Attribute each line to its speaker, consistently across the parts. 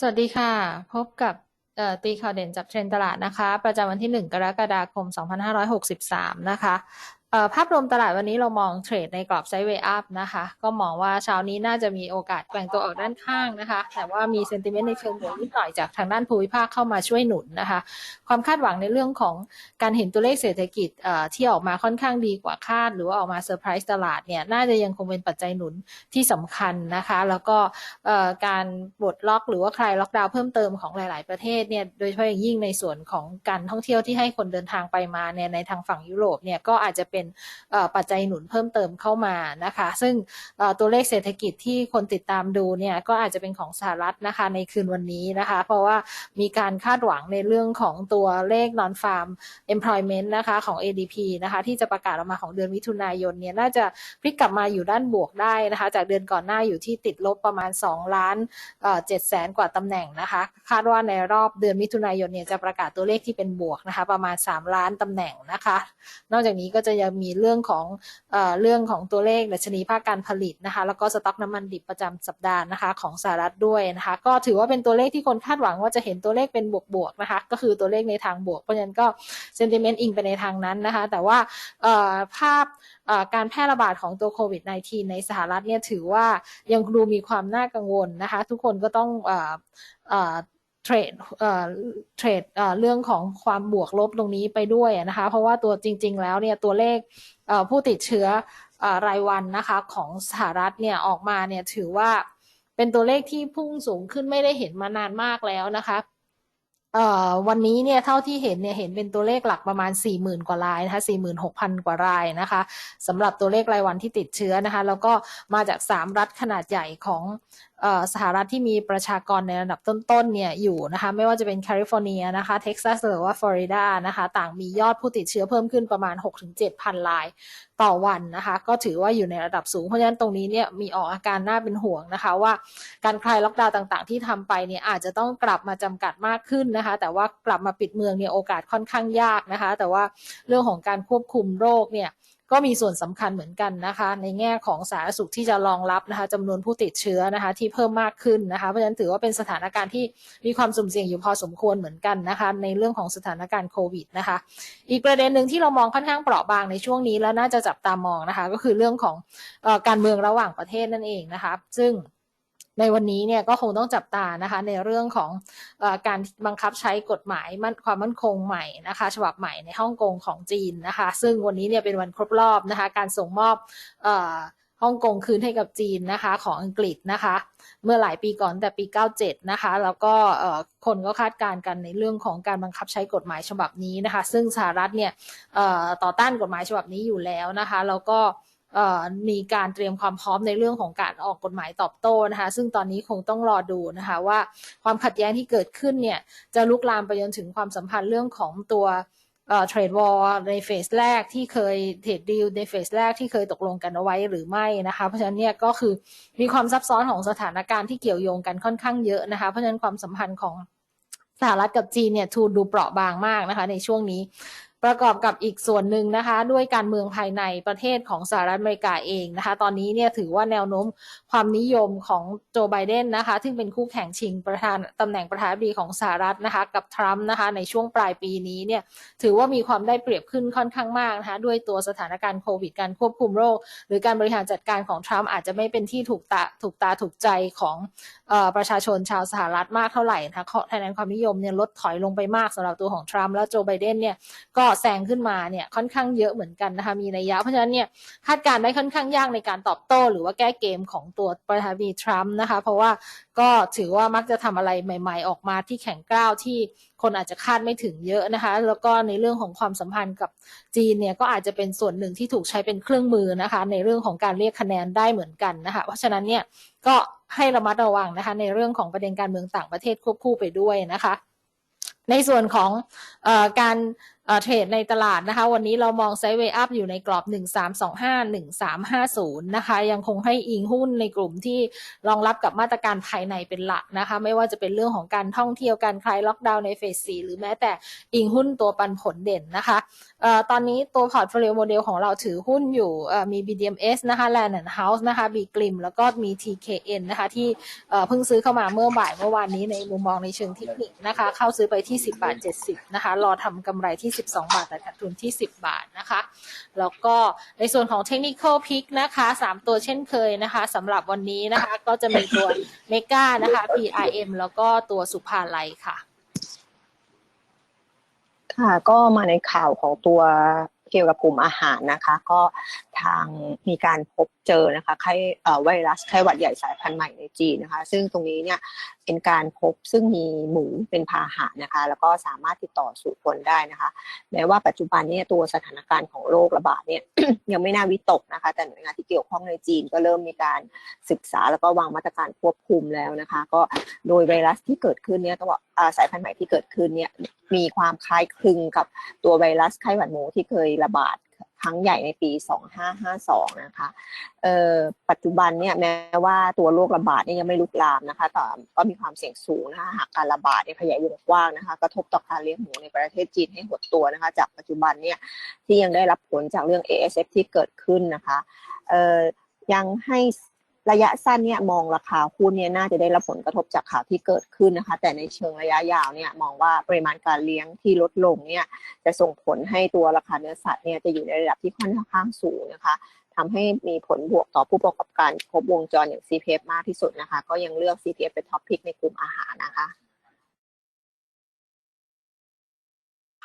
Speaker 1: สวัสดีค่ะ พบกับตีข่าวเด่นจับเทรนตลาดนะคะ ประจำวันที่ 1 กรกฎาคม 2563 นะคะเอ่อ ภาพรวมตลาดวันนี้เรามองเทรดในกรอบไซด์เวย์อัพนะคะ ก็มองว่าเช้านี้น่าจะมีโอกาสแกว่งตัวออกด้านข้างนะคะ แต่ว่ามีเซนติเมนต์ในเชิงบวกนิดหน่อยจากทางด้านภูมิภาคเข้ามาช่วยหนุนนะคะ ความคาดหวังในเรื่องของการเห็นตัวเลขเศรษฐกิจที่ออกมาค่อนข้างดีกว่าคาด หรือว่าออกมาเซอร์ไพรส์ตลาดเนี่ยน่าจะยังคงเป็นปัจจัยหนุนที่สำคัญนะคะ แล้วก็การปลดล็อกหรือว่าคลายล็อกดาวน์เพิ่มเติมของหลาย ๆ ประเทศเนี่ยโดยเฉพาะอย่างยิ่งในส่วนของการท่องเที่ยวที่ให้คนเดินทางไปมาเนี่ยในทางฝั่งยุโรปเนี่ยก็อาจจะเป็นเอ่อปัจจัยหนุนเพิ่มเติมเข้ามานะคะ ซึ่งตัวเลขเศรษฐกิจที่คนติดตามดูเนี่ยก็อาจจะเป็นของสหรัฐนะคะในคืนวันนี้นะคะ เพราะว่ามีการคาดหวังในเรื่องของตัวเลข non farm employment นะคะของ ADP นะคะที่จะประกาศออกมาของเดือนมิถุนายนเนี่ยน่าจะพลิกกลับมาอยู่ด้านบวกได้นะคะ จากเดือนก่อนหน้าอยู่ที่ติดลบประมาณ 2 ล้านเจ็ดแสนกว่าตำแหน่งนะคะ คาดว่าในรอบเดือนมิถุนายนเนี่ยจะประกาศตัวเลขที่เป็นบวกนะคะประมาณ 3 ล้านตำแหน่งนะคะ นอกจากนี้ก็จะมีเรื่องของเอ่อเรื่องของตัวเลขดัชนีภาคการผลิตนะคะแล้วก็สต็อกน้ำมันดิบประจำสัปดาห์นะคะของสหรัฐด้วยนะคะก็ถือว่าเป็นตัวเลขที่คนคาดหวังว่าจะเห็นตัวเลขเป็นบวกๆนะคะก็คือตัวเลขในทางบวก เพราะฉะนั้นก็เซนติเมนต์อิงไปในทางนั้นนะคะแต่ว่าภาพการแพร่ระบาดของตัวโควิด -19 ในสหรัฐเนี่ยถือว่ายังดูมีความน่ากังวลนะคะ ทุกคนก็ต้องอ เทรดเอ่อเทรดเอ่อเรื่องของความบวกลบตรงนี้ไปด้วยนะคะ เพราะว่าตัวจริง ๆ แล้วเนี่ยตัวเลขเอ่อผู้ติดเชื้ออรายวันนะคะของสหรัฐเนี่ยออกมาเนี่ยถือว่าเป็นตัวเลขที่พุ่งสูงขึ้นไม่ได้เห็นมานานมากแล้วนะคะวันนี้เนี่ยเท่าที่เห็นเนี่ยเห็นเป็นตัวเลขหลักประมาณ 40,000 กว่ารายนะคะ46,000 กว่ารายนะคะสำหรับตัวเลขรายวันที่ติดเชื้อนะคะ แล้วก็มาจาก 3 รัฐขนาดใหญ่ของ สหรัฐที่มีประชากรในระดับต้นๆเนี่ยอยู่นะคะไม่ว่าจะเป็นแคลิฟอร์เนียนะคะเท็กซัสหรือว่าฟลอริดานะคะต่างมียอดผู้ติดเชื้อเพิ่มขึ้นประมาณ 6-7,000รายต่อวันนะคะก็ถือว่าอยู่ในระดับสูงเพราะฉะนั้นตรงนี้เนี่ยมีออกอาการน่าเป็นห่วงนะคะว่าการคลายล็อกดาวน์ต่างๆ ที่ทำไปเนี่ยอาจจะต้องกลับมาจำกัดมากขึ้นนะคะ แต่ว่ากลับมาปิดเมืองเนี่ยโอกาสค่อนข้างยากนะคะ แต่ว่าเรื่องของการควบคุมโรคเนี่ย ก็มีส่วนสำคัญเหมือนกันนะคะ ในแง่ของสาธารณสุขที่จะรองรับนะคะจำนวนผู้ติดเชื้อนะคะที่เพิ่มมากขึ้นนะคะเพราะฉะนั้นถือว่าเป็นสถานการณ์ที่มีความสุ่มเสี่ยงอยู่พอสมควรเหมือนกันนะคะในเรื่องของสถานการณ์โควิดนะคะ อีกประเด็นหนึ่งที่เรามองค่อนข้างเปราะบางในช่วงนี้แล้วน่าจะจับตามองนะคะ ก็คือเรื่องของอการเมืองระหว่างประเทศนั่นเองนะคะ ซึ่ง ในวันนี้เนี่ยก็คงต้องจับตานะคะในเรื่องของอการบังคับใช้กฎหมายมันความมั่นคงใหม่นะคะ ฉบับใหม่ในฮ่องกงของจีนนะคะ ซึ่งวันนี้เนี่ยเป็นวันครบรอบนะคะ การส่งมอบฮ่องกงคืนให้กับจีนนะคะ ของอังกฤษนะคะ เมื่อหลายปีก่อนแต่ปี 97 นะคะ แล้วก็คนก็คาดการณ์กันในเรื่องของการบังคับใช้กฎหมายฉบับนี้นะคะ ซึ่งสหรัฐเนี่ยต่อต้านกฎหมายฉบับนี้อยู่แล้วนะคะ แล้วก็ มีการเตรียมความพร้อมในเรื่องของการออกกฎหมายตอบโต้นะคะ ซึ่งตอนนี้คงต้องรอดูนะคะว่าความขัดแย้งที่เกิดขึ้นเนี่ยจะลุกลามไปจนถึงความสัมพันธ์เรื่องของตัวเทรดวอลในเฟสแรกที่เคยเทรดดีลในเฟสแรกที่เคยตกลงกันเอาไว้หรือไม่นะคะ เพราะฉะนั้นเนี่ยก็คือมีความซับซ้อนของสถานการณ์ที่เกี่ยวโยงกันค่อนข้างเยอะนะคะ เพราะฉะนั้นความสัมพันธ์ของสหรัฐกับจีนเนี่ยทูดูเปราะบางมากนะคะในช่วงนี้ ประกอบกับอีกส่วนหนึ่งนะคะ ด้วยการเมืองภายในประเทศของสหรัฐอเมริกาเองนะคะ ตอนนี้เนี่ยถือว่าแนวโน้มความนิยมของโจไบเดนนะคะ ซึ่งเป็นคู่แข่งชิงประธานตำแหน่งประธานาธิบดีของสหรัฐนะคะ กับทรัมป์นะคะ ในช่วงปลายปีนี้เนี่ยถือว่ามีความได้เปรียบขึ้นค่อนข้างมากนะคะ ด้วยตัวสถานการณ์โควิดการควบคุมโรค หรือการบริหารจัดการของทรัมป์อาจจะไม่เป็นที่ถูกตาถูกตาถูกใจของ ประชาชนชาวสหรัฐมากเท่าไหร่นะคะคะแนนความนิยมเนี่ยลดถอยลงไปมากสำหรับตัวของทรัมป์แล้วโจไบเดนเนี่ยก็แซงขึ้นมาเนี่ยค่อนข้างเยอะเหมือนกันนะคะมีนัยยะเพราะฉะนั้นเนี่ยคาดการได้ค่อนข้างยากในการตอบโต้ หรือว่าแก้เกมของตัวประธานาธิบดีทรัมป์นะคะเพราะว่า ก็ถือว่ามักจะทำอะไรใหม่ ๆ ออกมาที่แข็งกร้าวที่คนอาจจะคาดไม่ถึงเยอะนะคะ แล้วก็ในเรื่องของความสัมพันธ์กับจีนเนี่ยก็อาจจะเป็นส่วนหนึ่งที่ถูกใช้เป็นเครื่องมือนะคะ ในเรื่องของการเรียกคะแนนได้เหมือนกันนะคะ เพราะฉะนั้นเนี่ยก็ให้ระมัดระวังนะคะ ในเรื่องของประเด็นการเมืองต่างประเทศควบคู่ไปด้วยนะคะ ในส่วนของอการ เทรดในตลาดนะคะ วันนี้เรามองไซด์เวย์อัพอยู่ในกรอบ 1325 1350 นะคะ ยังคงให้อิงหุ้นในกลุ่มที่รองรับกับมาตรการภายในเป็นหลักนะคะ ไม่ว่าจะเป็นเรื่องของการท่องเที่ยวการคลายล็อกดาวน์ในเฟส4หรือแม้แต่อิงหุ้นตัวปันผลเด่นนะคะออตอนนี้ตัวพอร์ตโฟลิโอโมเดลของเราถือหุ้นอยู่มี BDMs นะคะ Land and House นะคะ B Glim แล้วก็มี TKN นะคะ ที่เอ่อเพิ่งซื้อเข้ามาเมื่อบ่ายเมื่อวานนี้ในมุมมองในเชิงเทคนิคนะคะ เข้าซื้อไปที่ 10บาท70นะคะรอทำกำไรที่12 บาท แต่ขาดทุนที่ 10 บาทนะคะ แล้วก็ในส่วนของ Technical Pick นะคะ 3 ตัวเช่นเคยนะคะสำหรับวันนี้นะคะก็จะมีตัว Mega นะคะ PRM แล้วก็ตัวสุภาลัยค่ะ
Speaker 2: ค่ะ ก็มาในข่าวของตัวเกี่ยวกับกลุ่มอาหารนะคะ ก็ ทางมีการพบเจอนะคะไข้ไวรัสไข้หวัดใหญ่สายพันธุ์ใหม่ในจีนนะคะ ซึ่งตรงนี้เนี่ยเป็นการพบซึ่งมีหมูเป็นพาหะนะคะ แล้วก็สามารถติดต่อสู่คนได้นะคะแม้ว่าปัจจุบันเนี้ตัวสถานการณ์ของโรคระบาดเนี่ยยังไม่น่าวิตกนะคะ แต่หน่วยงานที่เกี่ยวข้องในจีนก็เริ่มมีการศึกษาแล้วก็วางมาตรการควบคุมแล้วนะคะ ก็โดยไวรัสที่เกิดขึ้นเนี่ยต้องบอกอ่าสายพันธุ์ใหม่ที่เกิดขึ้นเนี่ยมีความคล้ายคลึงกับตัวไวรัสไข้หวัดหมูที่เคยระบาด ครั้งใหญ่ในปี 2552 นะคะเอ่อปัจจุบันเนี่ยแม้ว่าตัวโรคระบาดเนี่ยยังไม่ลุกลามนะคะแต่ก็มีความเสี่ยงสูงนะคะหากการระบาดเนี่ยขยายวงกว้างนะคะกระทบต่อการเลี้ยงหมูในประเทศจีนให้หดตัวนะคะ จากปัจจุบันเนี่ยที่ยังได้รับผลจากเรื่อง ASF ที่เกิดขึ้นนะคะเอ่อยังให้ ระยะสั้นเนี่ยมองราคาหุ้นเนี่ยน่าจะได้รับผลกระทบจากข่าวที่เกิดขึ้นนะคะ แต่ในเชิงระยะยาวเนี่ยมองว่าปริมาณการเลี้ยงที่ลดลงเนี่ยจะส่งผลให้ตัวราคาเนื้อสัตว์เนี่ยจะอยู่ในระดับที่ค่อนข้างสูงนะคะทำให้มีผลบวกต่อผู้ประกอบการครบวงจรอย่าง CPF มากที่สุดนะคะ ก็ยังเลือก CPF เป็นท็อปพิกในกลุ่มอาหารนะคะ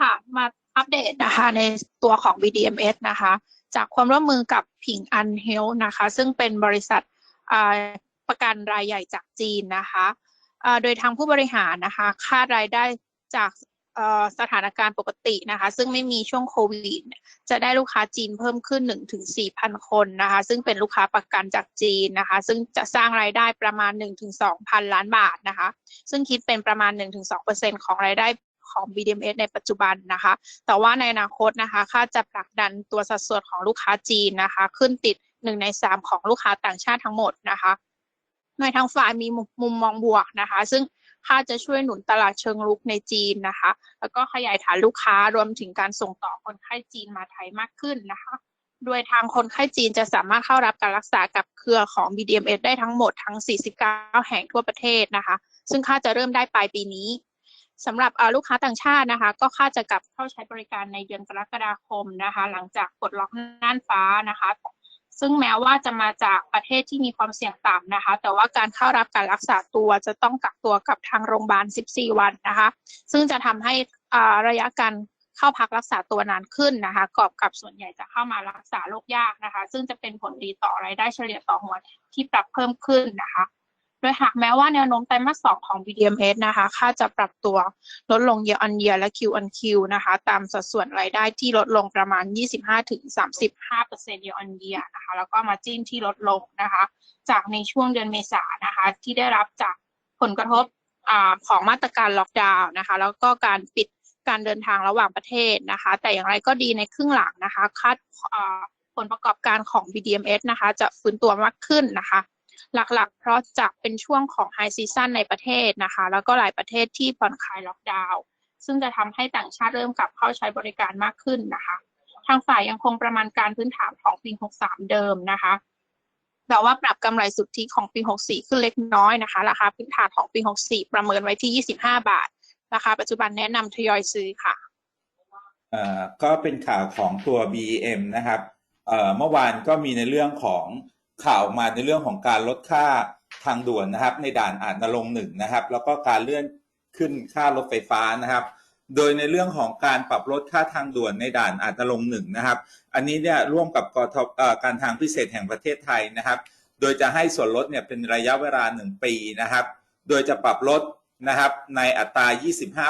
Speaker 3: ค่ะมาอัปเดตนะคะในตัวของ BDMs นะคะ จากความร่วมมือกับผิงอันเฮลนะคะ ซึ่งเป็นบริษัท ประกันรายใหญ่จากจีนนะคะโดยทางผู้บริหารนะคะคาดรายได้จากสถานการณ์ปกตินะคะ ซึ่งไม่มีช่วงโควิด จะได้ลูกค้าจีนเพิ่มขึ้น 1-4,000 คนนะคะ ซึ่งเป็นลูกค้าประกันจากจีนนะคะ ซึ่งจะสร้างรายได้ประมาณ 1-2,000 ล้านบาทนะคะ ซึ่งคิดเป็นประมาณ 1-2%ของรายได้ของ BDMs ในปัจจุบันนะคะ แต่ว่าในอนาคตนะคะคาดจะผลักดันตัวสัดส่วนของลูกค้าจีนนะคะ ขึ้นติด หนึ่งในสามของลูกค้าต่างชาติทั้งหมดนะคะโดยทางฝ่ายมีมุมมองบวกนะคะ ซึ่งคาดจะช่วยหนุนตลาดเชิงรุกในจีนนะคะ แล้วก็ขยายฐานลูกค้ารวมถึงการส่งต่อคนไข้จีนมาไทยมากขึ้นนะคะ โดยทางคนไข้จีนจะสามารถเข้ารับการรักษากับเครือของ BDMs ได้ทั้งหมดทั้ง 49 แห่งทั่วประเทศนะคะ ซึ่งคาดจะเริ่มได้ปลายปีนี้สำหรับเออลูกค้าต่างชาตินะคะ ก็คาดจะกลับเข้าใช้บริการในเดือนกรกฎาคมนะคะ หลังจากปลดล็อกน่านฟ้านะคะ ซึ่งแม้ว่าจะมาจากประเทศที่มีความเสี่ยงต่ำนะคะ แต่ว่าการเข้ารับการรักษาตัวจะต้องกักตัวกับทางโรงพยาบาล 14 วันนะคะ ซึ่งจะทำให้อาระยะการเข้าพักรักษาตัวนานขึ้นนะคะกอบกับส่วนใหญ่จะเข้ามารักษาโรคยากนะคะ ซึ่งจะเป็นผลดีต่อรายได้เฉลี่ยต่อหัวที่ปรับเพิ่มขึ้นนะคะ โดยหากแม้ว่าแนวโน้มไตรมาสสองของ BDMs นะคะ ค่าจะปรับตัวลดลง year on year และ Q on Q นะคะ ตามสัดส่วนรายได้ที่ลดลงประมาณ 25-35% year on year นะคะ แล้วก็มาจิ้นที่ลดลงนะคะ จากในช่วงเดือนเมษายนนะคะ ที่ได้รับจากผลกระทบอของมาตรการล็อกดาวน์นะคะ แล้วก็การปิดการเดินทางระหว่างประเทศนะคะ แต่อย่างไรก็ดีในครึ่งหลังนะคะ คาดผลประกอบการของ BDMs นะคะ จะฟื้นตัวมากขึ้นนะคะ หลักๆ เพราะจะเป็นช่วงของไฮซีซันในประเทศนะคะ แล้วก็หลายประเทศที่ผ่อนคลายล็อกดาวน์ซึ่งจะทำให้ต่างชาติเริ่มกลับเข้าใช้บริการมากขึ้นนะคะ ทางฝ่ายยังคงประมาณการพื้นฐานของปี 63 เดิมนะคะแต่ว่าปรับกำไรสุทธิของปี 64 ขึ้นเล็กน้อยนะคะ ราคาพื้นฐานของปี 64 ประเมินไว้ที่ 25 บาท ราคาปัจจุบันแนะนำทยอยซื้อค่ะ
Speaker 4: เอ่อก็เป็นข่าวของตัว BEM นะครับเอ่อเมื่อวานก็มีในเรื่องของ ข่าวมาในเรื่องของการลดค่าทางด่วนนะครับ ในด่านอาจนรงหนึ่งนะครับ แล้วก็การเลื่อนขึ้นค่ารถไฟฟ้านะครับ โดยในเรื่องของการปรับลดค่าทางด่วนในด่านอาจนรงหนึ่งนะครับ อันนี้เนี่ยร่วมกับกทอการทางพิเศษแห่งประเทศไทยนะครับ โดยจะให้ส่วนลดเนี่ยเป็นระยะเวลาหนึ่งปีนะครับ โดยจะปรับลดนะครับในอัตรา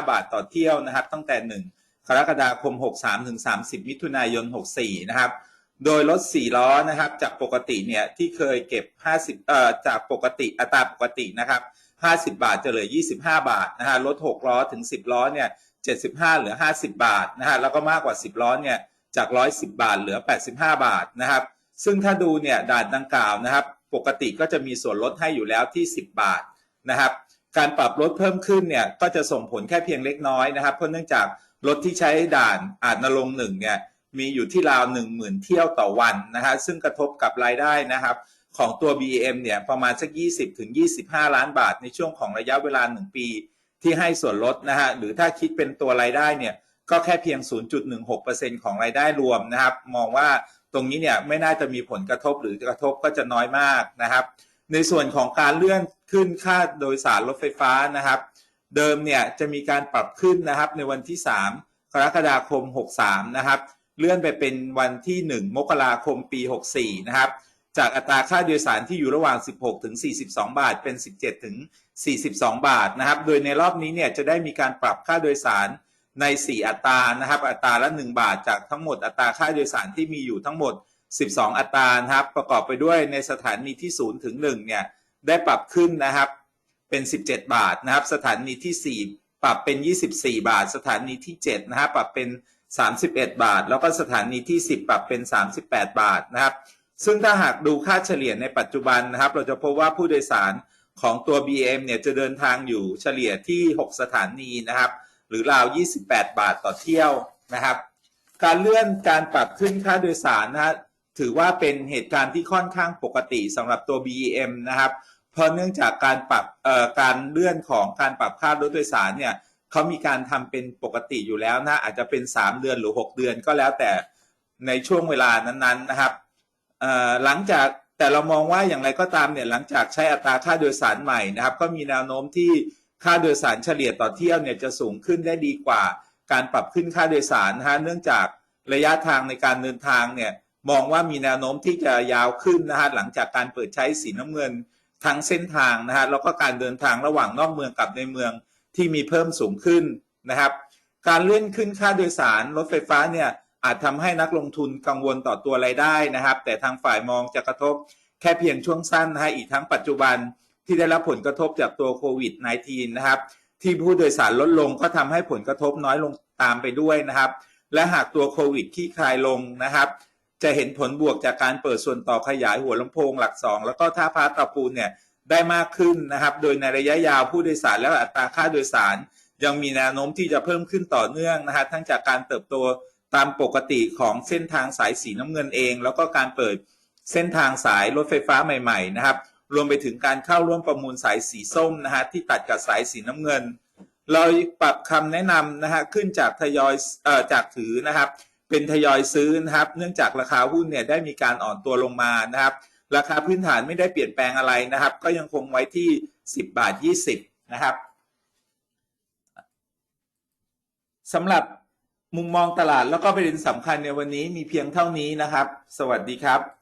Speaker 4: 25 บาทต่อเที่ยวนะครับ ตั้งแต่ 1 กรกฎาคม 63 ถึง 30 มิถุนายน 64 นะครับ โดยรถ4ล้อนะครับ จากปกติเนี่ยที่เคยเก็บ 50เอ่อจากปกติอัตราปกตินะครับ 50 บาทจะเหลือ 25 บาทนะฮะรถ6ล้อถึง 10 ล้อเนี่ย 75 เหลือ 50 บาทนะฮะแล้วก็มากกว่า 10 ล้อเนี่ยจาก 110 บาทเหลือ 85 บาทนะครับ ซึ่งถ้าดูเนี่ยด่านดังกล่าวนะครับ ปกติก็จะมีส่วนลดให้อยู่แล้วที่ 10 บาทนะครับ การปรับลดเพิ่มขึ้นเนี่ยก็จะส่งผลแค่เพียงเล็กน้อยนะครับเพราะเนื่องจากรถที่ใช้ด่านอาจนรงหนึ่งเนี่ย มีอยู่ที่ราว1 0,000 เที่ยวต่อวันนะฮะซึ่งกระทบกับรายได้นะครับ ของตัว BM เนี่ยประมาณสัก 20ถึง25 ล้านบาท ในช่วงของระยะเวลา 1 ปีที่ให้ส่วนลดนะฮะหรือถ้าคิดเป็นตัวรายได้เนี่ยก็แค่เพียง 0.16%ของรายได้รวมนะครับ มองว่าตรงนี้เนี่ยไม่น่าจะมีผลกระทบหรือกระทบก็จะน้อยมากนะครับ ในส่วนของการเลื่อนขึ้นค่าโดยสารรถไฟฟ้านะครับ เดิมเนี่ยจะมีการปรับขึ้นนะครับในวันที่ 3 กรกฎาคม 63 นะครับ เลื่อนไปเป็นวันที่ 1 มกราคมปี 64 นะครับ จากอัตราค่าโดยสารที่อยู่ระหว่าง 16 ถึง 42 บาท เป็น 17 ถึง 42 บาทนะครับ โดยในรอบนี้เนี่ยจะได้มีการปรับค่าโดยสารใน 4 อัตรานะครับ อัตราละ 1 บาท จากทั้งหมดอัตราค่าโดยสารที่มีอยู่ทั้งหมด 12 อัตรานะครับ ประกอบไปด้วยในสถานีที่ 0 ถึง 1 เนี่ยได้ปรับขึ้นนะครับ เป็น 17 บาทนะครับ สถานีที่ 4 ปรับเป็น 24 บาท สถานีที่ 7 นะครับปรับเป็น 31 บาท แล้วก็สถานีที่ 10 ปรับเป็น 38 บาทนะครับ ซึ่งถ้าหากดูค่าเฉลี่ยในปัจจุบันนะครับ เราจะพบว่าผู้โดยสารของตัว BM เนี่ยจะเดินทางอยู่เฉลี่ยที่ 6 สถานีนะครับ หรือราว 28 บาทต่อเที่ยวนะครับ การเลื่อนการปรับขึ้นค่าโดยสารนะถือว่าเป็นเหตุการณ์ที่ค่อนข้างปกติสำหรับตัว BM นะครับ เพราะเนื่องจากการปรับการเลื่อนของการปรับค่ารถโดยสารเนี่ย เขามีการทำเป็นปกติอยู่แล้วนะอาจจะเป็น 3 เดือนหรือ 6 เดือนก็แล้วแต่ในช่วงเวลานั้นๆนะครับหลังจากแต่เรามองว่าอย่างไรก็ตามเนี่ยหลังจากใช้อัตราค่าโดยสารใหม่นะครับ ก็มีแนวโน้มที่ค่าโดยสารเฉลี่ยต่อเที่ยวเนี่ยจะสูงขึ้นได้ดีกว่าการปรับขึ้นค่าโดยสารนะฮะเนื่องจากระยะทางในการเดินทางเนี่ยมองว่ามีแนวโน้มที่จะยาวขึ้นนะฮะหลังจากการเปิดใช้สีน้ำเงินทั้งเส้นทางนะฮะแล้วก็การเดินทางระหว่างนอกเมืองกับในเมือง ที่มีเพิ่มสูงขึ้นนะครับ การเลื่อนขึ้นค่าโดยสารรถไฟฟ้าเนี่ยอาจทำให้นักลงทุนกังวลต่อตัวรายได้นะครับ แต่ทางฝ่ายมองจะกระทบแค่เพียงช่วงสั้นนะฮะอีกทั้งปัจจุบันที่ได้รับผลกระทบจากตัวโควิด -19 นะครับ ที่ผู้โดยสารลดลงก็ทำให้ผลกระทบน้อยลงตามไปด้วยนะครับ และหากตัวโควิดคลี่คลายลงนะครับ จะเห็นผลบวกจากการเปิดส่วนต่อขยายหัวลำโพงหลักสองแล้วก็ท่าพาตะปูเนี่ย ได้มากขึ้นนะครับ โดยในระยะยาวผู้โดยสารและอัตราค่าโดยสาร ยังมีแนวโน้มที่จะเพิ่มขึ้นต่อเนื่องนะฮะทั้งจากการเติบโตตามปกติของเส้นทางสายสีน้ำเงินเอง แล้วก็การเปิดเส้นทางสายรถไฟฟ้าใหม่ๆนะครับ รวมไปถึงการเข้าร่วมประมูลสายสีส้มนะฮะที่ตัดกับสายสีน้ำเงิน เราปรับคำแนะนำนะฮะขึ้นจากทยอยเอ่อจากถือนะครับ เป็นทยอยซื้อนะครับ เนื่องจากราคาหุ้นเนี่ยได้มีการอ่อนตัวลงมานะครับ ราคาพื้นฐานไม่ได้เปลี่ยนแปลงอะไรนะครับ ก็ยังคงไว้ที่ 10 บาท 20 นะครับสำหรับมุมมองตลาดแล้วก็ประเด็นสำคัญในวันนี้มีเพียงเท่านี้นะครับ สวัสดีครับ